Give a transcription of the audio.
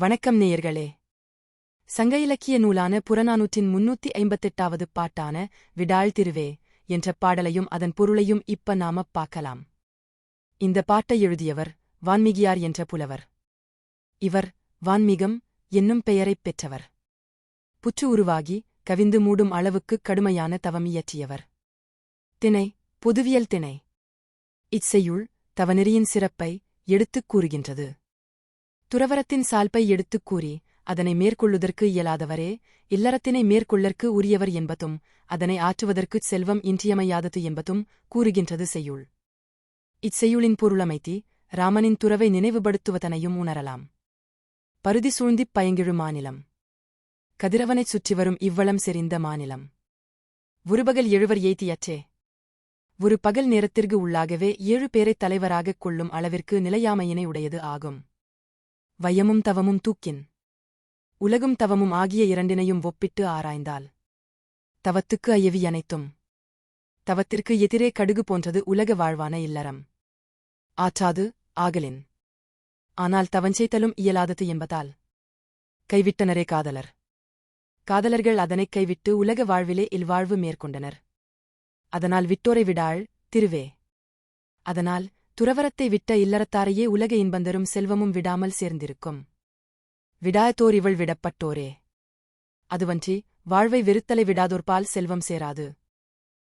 வணக்கம் நேயர்களே. சங்க இலக்கிய நூலான புறநானூற்றின் முன்னூத்தி ஐம்பத்தெட்டாவது பாட்டான விடாள் திருவே என்ற பாடலையும் அதன் பொருளையும் இப்ப நாம பார்க்கலாம். இந்த பாட்டை எழுதியவர் வான்மிகியார் என்ற புலவர். இவர் வான்மிகம் என்னும் பெயரைப் பெற்றவர். புற்று உருவாகி கவிந்து மூடும் அளவுக்குக் கடுமையான தவம் இயற்றியவர். திணை பொதுவியல் திணை. இச்செய்யுள் தவநெறியின் சிறப்பை எடுத்துக் கூறுகின்றது. துறவரத்தின் சால்பை எடுத்துக் கூறி அதனை மேற்கொள்ளுதற்கு இயலாதவரே இல்லறத்தினை மேற்கொள்ளற்கு உரியவர் என்பதும் அதனை ஆற்றுவதற்குச் செல்வம் இன்றியமையாதது என்பதும் கூறுகின்றது செய்யுள். இச்செய்யுளின் பொருளமைத்தி ராமனின் துறவை நினைவுபடுத்துவதனையும் உணரலாம். பருதி சூழ்ந்திப் பயங்கிழு மாநிலம். கதிரவனைச் சுற்றி வரும் இவ்வளம் செறிந்த மாநிலம். உருபகல் எழுவர் ஏத்தியற்றே ஒரு பகல் நேரத்திற்கு உள்ளாகவே ஏழு பேரைத் தலைவராகக் கொள்ளும் அளவிற்கு நிலையாமையினை உடையது ஆகும். வையமும் தவமும் தூக்கின். உலகும் தவமும் ஆகிய இரண்டினையும் ஒப்பிட்டு ஆராய்ந்தால். தவத்துக்கு அயவி அனைத்தும். தவத்திற்கு எதிரே கடுகு போன்றது உலக வாழ்வான இல்லறம். ஆற்றாது ஆகலின். ஆனால் தவஞ்செய்தலும் இயலாதது என்பதால். கைவிட்டனரே காதலர். காதலர்கள் அதனைக் கைவிட்டு உலக வாழ்விலே இல்வாழ்வு மேற்கொண்டனர். அதனால் விட்டோரை விடாள் திருவே. அதனால் துறவரத்தை விட்ட இல்லறத்தாரையே உலக இன்பந்தரும் செல்வமும் விடாமல் சேர்ந்திருக்கும். விடாயத்தோர் இவள் விடப்பட்டோரே. அதுவன்றி வாழ்வை வெறுத்தலை விடாதோர்பால் செல்வம் சேராது.